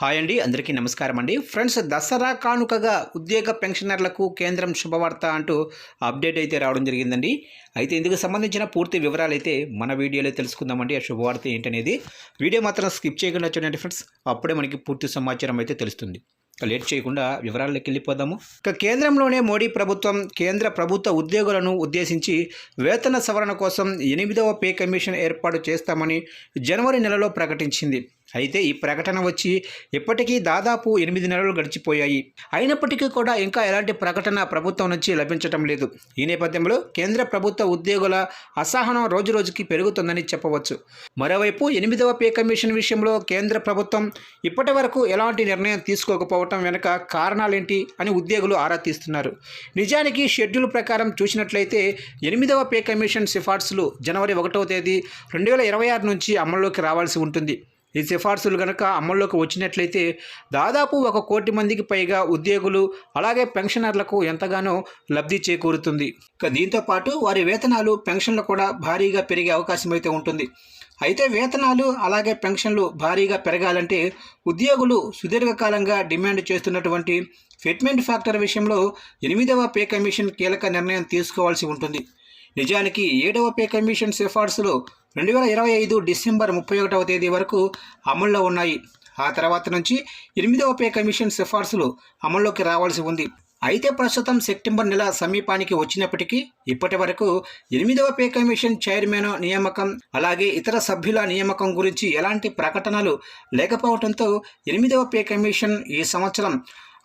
Hi అండి అందరికీ నమస్కారం అండి. ఫ్రెండ్స్ దసరా కానుకగా ఉద్యోగ పెన్షనర్లకు కేంద్రం శుభవార్త అంటూ అప్డేట్ అయితే రావడం జరిగిందండి. అయితే ఇందుకు సంబంధించిన పూర్తి వివరాలు అయితే మన వీడియోలో తెలుసుకుందామండి ఆ శుభవార్త ఏంటనేది. వీడియో మాత్రం స్కిప్ చేయకుండా చూడండి ఫ్రెండ్స్ అప్పుడే మనకి పూర్తి సమాచారం అయితే తెలుస్తుంది. లేట్ చేయకుండా వివరాల్లోకి వెళ్ళిపోదాము. ఇక కేంద్రంలోనే మోడీ ప్రభుత్వం కేంద్ర ప్రభుత్వ ఉద్యోగులను ఉద్దేశించి వేతన సవరణ కోసం ఎనిమిదవ పే కమిషన్ ఏర్పాటు చేస్తామని జనవరి నెలలో ప్రకటించింది. అయితే ఈ ప్రకటన వచ్చి ఇప్పటికీ దాదాపు ఎనిమిది నెలలు గడిచిపోయాయి. అయినప్పటికీ కూడా ఇంకా ఎలాంటి ప్రకటన ప్రభుత్వం నుంచి లభించటం లేదు. ఈ నేపథ్యంలో కేంద్ర ప్రభుత్వ ఉద్యోగుల అసహనం రోజురోజుకి పెరుగుతుందని చెప్పవచ్చు. మరోవైపు ఎనిమిదవ పే కమిషన్ విషయంలో కేంద్ర ప్రభుత్వం ఇప్పటి వరకు ఎలాంటి నిర్ణయం తీసుకోకపోవటం వెనుక కారణాలేంటి అని ఉద్యోగులు ఆరా తీస్తున్నారు. నిజానికి షెడ్యూల్ ప్రకారం చూసినట్లయితే ఎనిమిదవ పే కమిషన్ సిఫార్సులు జనవరి ఒకటవ తేదీ రెండు వేల ఇరవై ఆరు నుంచి అమల్లోకి రావాల్సి ఉంటుంది. ఈ సిఫార్సులు కనుక అమల్లోకి వచ్చినట్లయితే దాదాపు ఒక కోటి మందికి పైగా ఉద్యోగులు అలాగే పెన్షనర్లకు ఎంతగానో లబ్ధి చేకూరుతుంది. ఇక దీంతో పాటు వారి వేతనాలు పెన్షన్లు కూడా భారీగా పెరిగే అవకాశం అయితే ఉంటుంది. అయితే వేతనాలు అలాగే పెన్షన్లు భారీగా పెరగాలంటే ఉద్యోగులు సుదీర్ఘకాలంగా డిమాండ్ చేస్తున్నటువంటి ఫిట్మెంట్ ఫ్యాక్టర్ విషయంలో ఎనిమిదవ పే కమిషన్ కీలక నిర్ణయం తీసుకోవాల్సి ఉంటుంది. నిజానికి ఏడవ పే కమిషన్ సిఫార్సులు రెండు వేల ఇరవై ఐదు డిసెంబర్ ముప్పై ఒకటవ తేదీ వరకు అమల్లో ఉన్నాయి. ఆ తర్వాత నుంచి ఎనిమిదవ పే కమిషన్ సిఫార్సులు అమల్లోకి రావాల్సి ఉంది. అయితే ప్రస్తుతం సెప్టెంబర్ నెల సమీపానికి వచ్చినప్పటికీ ఇప్పటి వరకు ఎనిమిదవ పే కమిషన్ చైర్మన్ నియామకం అలాగే ఇతర సభ్యుల నియామకం గురించి ఎలాంటి ప్రకటనలు లేకపోవడంతో ఎనిమిదవ పే కమిషన్ ఈ సంవత్సరం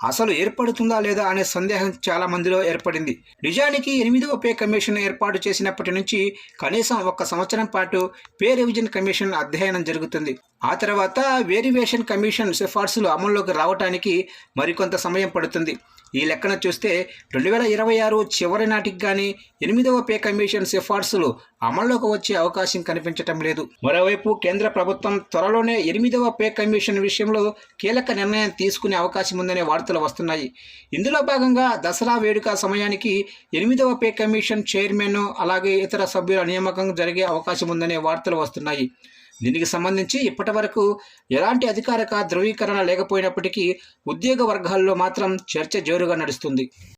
అసలు ఏర్పడుతుందా లేదా అనే సందేహం చాలా మందిలో ఏర్పడింది. నిజానికి ఎనిమిదవ పే కమిషన్ ఏర్పాటు చేసినప్పటి నుంచి కనీసం ఒక సంవత్సరం పాటు పే రివిజన్ కమిషన్ అధ్యయనం జరుగుతుంది. ఆ తర్వాత వేరివేషన్ కమిషన్ సిఫార్సులు అమల్లోకి రావడానికి మరికొంత సమయం పడుతుంది. ఈ లెక్కన చూస్తే రెండు వేల ఇరవై ఆరు చివరి నాటికి కానీ ఎనిమిదవ పే కమిషన్ సిఫార్సులు అమల్లోకి వచ్చే అవకాశం కనిపించటం లేదు. మరోవైపు కేంద్ర ప్రభుత్వం త్వరలోనే ఎనిమిదవ పే కమిషన్ విషయంలో కీలక నిర్ణయం తీసుకునే అవకాశం ఉందనే వార్తలు వస్తున్నాయి. ఇందులో భాగంగా దసరా వేడుక సమయానికి ఎనిమిదవ పే కమిషన్ చైర్మన్ అలాగే ఇతర సభ్యుల నియామకం జరిగే అవకాశం ఉందనే వార్తలు వస్తున్నాయి. దీనికి సంబంధించి ఇప్పటి వరకు ఎలాంటి అధికారిక ధృవీకరణ లేకపోయినప్పటికీ ఉద్యోగ వర్గాల్లో మాత్రం చర్చ జోరుగా నడుస్తుంది.